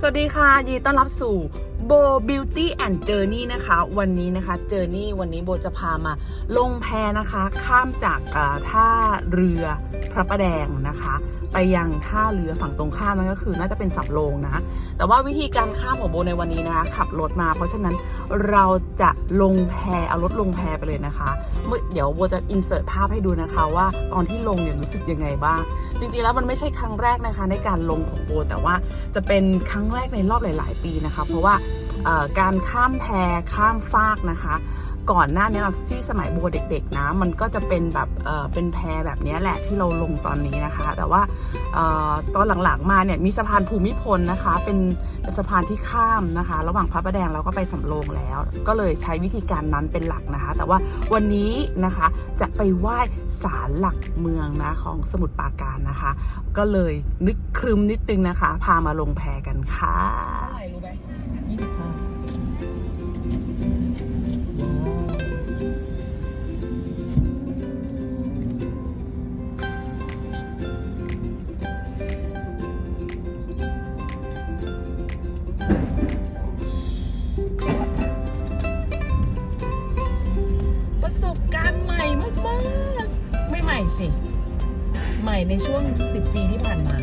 สวัสดีค่ะยินดีต้อนรับสู่ โบ Beauty and Journey นะคะ วันนี้นะคะ Journey วันนี้โบจะพามาลงแพนะคะ ข้ามจากอ่าท่าเรือพระประแดงนะคะ ไปยังท่าเรือฝั่งตรงข้ามนั่นก็คือ น่าจะเป็นสับโลงนะ แต่ว่าวิธีการข้ามของโบในวันนี้นะคะ ขับรถมา เพราะฉะนั้นเราจะลงแพเอารถลงแพไปเลยนะคะเมื่อเดี๋ยวโบจะอินเสิร์ตภาพให้ดูนะคะ ว่าตอนที่ลงเนี่ยรู้สึกยังไงบ้าง จริงๆแล้วมันไม่ใช่ครั้งแรกนะคะ ในการลงของโบแต่ว่าจะเป็นครั้งแรกในรอบหลาย ๆ ปีนะคะ เพราะว่าการข้ามแพข้ามฟากนะคะ ก่อนหน้านี้ที่สมัยโบเด็กๆนะมันก็จะเป็นแบบเเป็นแพแบบนี้แหละที่เราลงตอนนี้นะคะ แต่ว่าออตอนหลังๆมาเนี่ยมีสะพานภูมิพลนะคะเป็นเป็นสะพานที่ข้ามนะคะ ระหว่างพระประแดงแล้วก็ไปสำโรงแล้ว ก็เลยใช้วิธีการนั้นเป็นหลักนะคะ แต่ว่าวันนี้นะคะจะไปไหว้ศาลหลักเมืองนะของสมุทรปราการนะคะ ก็เลยนึกครึมนิดนึงนะคะ พามาลงแพกันค่ะรู้ไหม สิ ใหม่ในช่วง 10 ปีที่ผ่านมา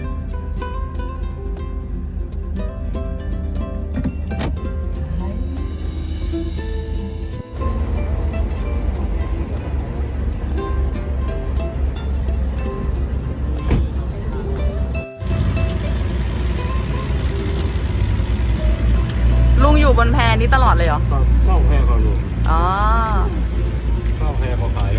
ลุงอยู่บนแพนี้ตลอดเลยเหรอ ก็เข้าแพร่เขาอยู่อ๋อ เข้าแพร่เขาขาย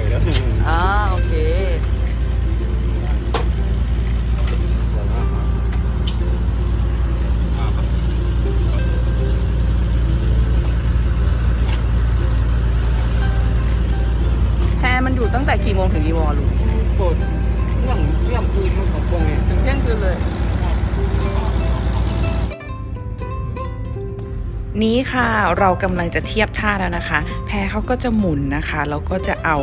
งแต่กี่โมงถึงกี่โมงอะลุงโคตรเรื่องเรื่องคืนมันของพวกนี้ถึงเที่ยงคืนเลย นี้ค่ะเรากำลังจะเทียบท่าแล้วนะคะ แพเขาก็จะหมุนนะคะแล้วก็จะเอา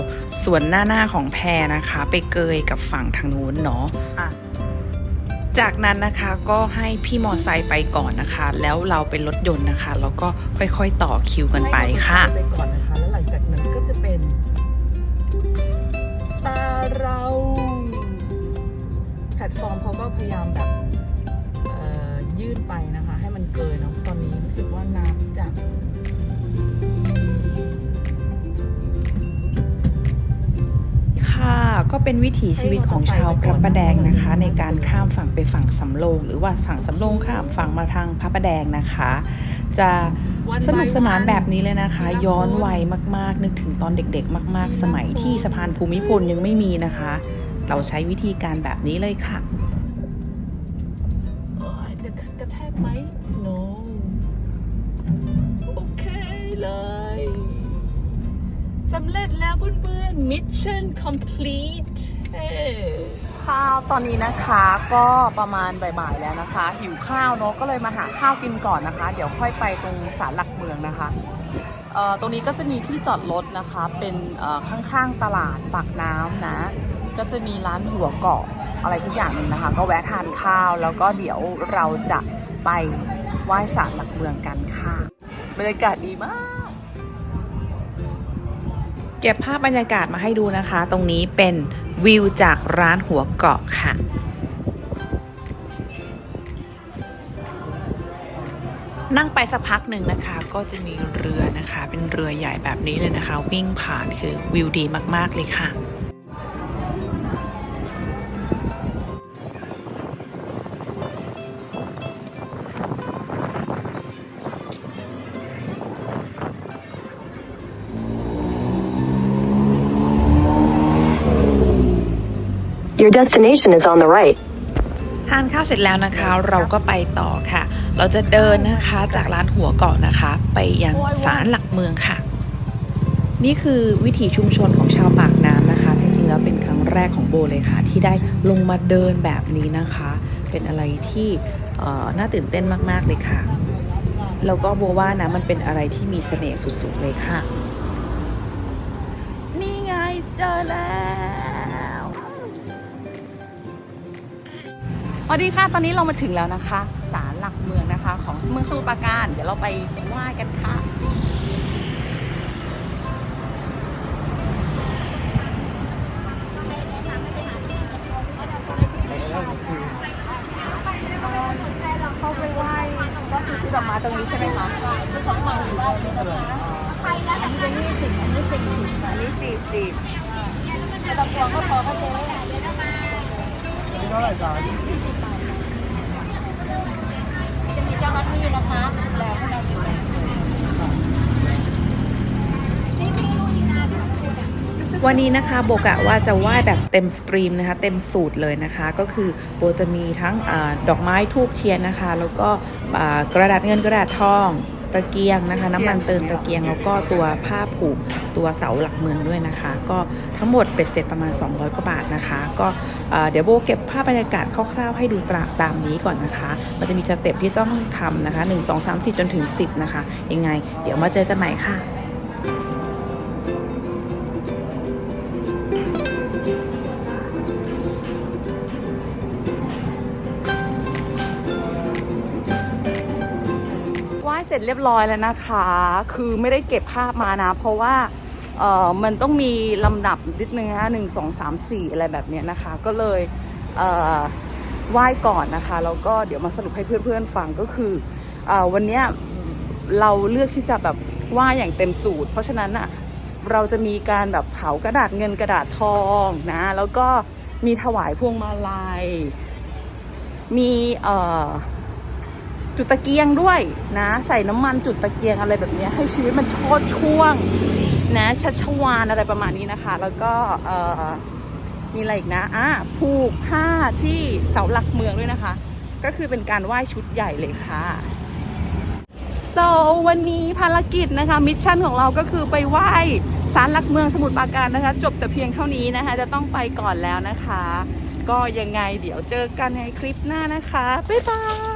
ส่วนหน้าหน้าของแพนะคะ ไปเกยกับฝั่งทางนู้นเนาะอะจากนั้นนะคะก็ให้พี่มอไซค์ไปก่อนนะคะ แล้วเราเป็นรถยนต์นะคะแล้วก็ค่อยๆต่อคิวกันไปค่ะ ตฟอร์มเขาก็พยายามแบบเอ่อยื่นไปนะคะ ให้มันเกินเนาะตอนนี้รู้สึกว่าน้ำจะค่ะก็เป็นวิถีชีวิตของชาวพระประแดงนะคะ ในการข้ามฝั่งไปฝั่งสำโรงหรือว่าฝั่งสำโรงข้ามฝั่งมาทางพระประแดงนะคะ จะสนุกสนานแบบนี้เลยนะคะ ย้อนวัยมาก ๆ นึกถึงตอนเด็ก ๆ มาก ๆ สมัยที่สะพานภูมิพลยังไม่มีนะคะ เราใช้วิธีการแบบนี้เลยค่ะโอ้ยเดี๋ยวกระแทกไหม no โอเคเลยสำเร็จแล้วเพื่อนๆ mission complete ข้าวตอนนี้นะคะก็ประมาณบ่ายๆแล้วนะคะ หิวข้าวเนอะก็เลยมาหาข้าวกินก่อนนะคะ เดี๋ยวค่อยไปตรงศาลหลักเมืองนะคะเอ่อ ตรงนี้ก็จะมีที่จอดรถนะคะ เป็นข้างๆตลาดปากน้ำนะ ก็จะมีร้านหัวเกาะอะไรสักอย่างหนึ่งนะคะ ก็แวะทานข้าวแล้วก็เดี๋ยวเราจะไปไหว้ศาลหลักเมืองกันค่ะบรรยากาศดีมาก เก็บภาพบรรยากาศมาให้ดูนะคะ ตรงนี้เป็นวิวจากร้านหัวเกาะค่ะ นั่งไปสักพักหนึ่งนะคะ ก็จะมีเรือนะคะ เป็นเรือใหญ่แบบนี้เลยนะคะ วิ่งผ่านคือวิวดีมาก ๆ เลยค่ะ Your destination is on the right. ทานข้าวเสร็จแล้วนะคะเราก็ไปต่อค่ะ เราจะเดินนะคะจากร้านหัวเกาะนะคะ ไปยังศาลหลักเมืองค่ะ นี่คือวิถีชุมชนของชาวปากน้ำนะคะ จริงๆแล้วเป็นครั้งแรกของโบเลยค่ะ ที่ได้ลงมาเดินแบบนี้นะคะ เป็นอะไรที่เอ่อน่าตื่นเต้นมากๆเลยค่ะ แล้วก็โบว่านะมันเป็นอะไรที่มีเสน่ห์สุดๆเลยค่ะ นี่ไงเจอแล้ว วัสดีค่ะ ตอนนี้เรามาถึงแล้วนะคะศาลหลักเมืองนะคะ ของเมืองสมุทรปราการ เดี๋ยวเราไปไหว้กันค่ะ เข้าไปไหว้ก็คือซื้อดอกไม้ตรงนี้ใช่ไหมคะสอของฝากหรือว่าซื้อดอกไม้อันนี้เป็นยี่สิบอันนี้สี่สิบอันนี้สี่สิบดอกบัวก็พอก็เจ๊เท่าไหร่จ้า จะมีเจ้าห น้าที่นะคะแลให้เราอยู่วันนี้นะคะโบกะว่าจะไหว้แบบเต็มสตรีมนะคะ เต็มสูตรเลยนะคะ ก็คือโบจะมีทั้งอดอกไม้ทูบเทียนนะคะ แล้วก็กระดาษเงินกระดาษทอง ตะเกียงนะคะ น้ำมันเติมตะเกียงแล้วก็ตัวผ้าผูกตัวเสาหลักเมืองด้วยนะคะ ก็ทั้งหมดเป็ดเสร็จประมาณ 200กว่าบาทนะคะ ก็เดี๋ยวโบเก็บภาพบรรยากาศคร่าวๆให้ดูตราตามนี้ก่อนนะคะ มันจะมีสเต็ปที่ต้องทำนะคะ 1 2 3 4 จนถึง 10 นะคะ ยังไง เดี๋ยวมาเจอกันใหม่ค่ะ สร็จเรียบร้อยแล้วนะคะ คือไม่ได้เก็บภาพมานะ เพราะว่าเออมันต้องมีลำดับนิดนึงนะหนึ่งสองสามสี่อะไรแบบนี้นะคะ ก็เลยเอ่อไหว้ก่อนนะคะ แล้วก็เดี๋ยวมาสรุปให้เพื่อนๆฟังก็คือเออวันนี้เราเลือกที่จะแบบไหว้อย่างเต็มสูตร เพราะฉะนั้นอะเราจะมีการแบบเผากระดาษเงินกระดาษทองนะ แล้วก็มีถวายพวงมาลัย มีเอ่อ จุดตะเกียงด้วยนะ ใส่น้ำมันจุดตะเกียงอะไรแบบนี้ให้ชีวิตมันโชดช่วงนะชัชวานอะไรประมาณนี้นะคะ แล้วก็เอ่อมีอะไรอีกนะอะผูกผ้าที่เสาหลักเมืองด้วยนะคะ ก็คือเป็นการไหว้ชุดใหญ่เลยค่ะ so วันนี้ภารกิจนะคะมิชชั่นของเราก็คือไปไหว้ศาลหลักเมืองสมุทรปราการนะคะ จบแต่เพียงเท่านี้นะคะ จะต้องไปก่อนแล้วนะคะ ก็ยังไงเดี๋ยวเจอกันในคลิปหน้านะคะ บ๊ายบาย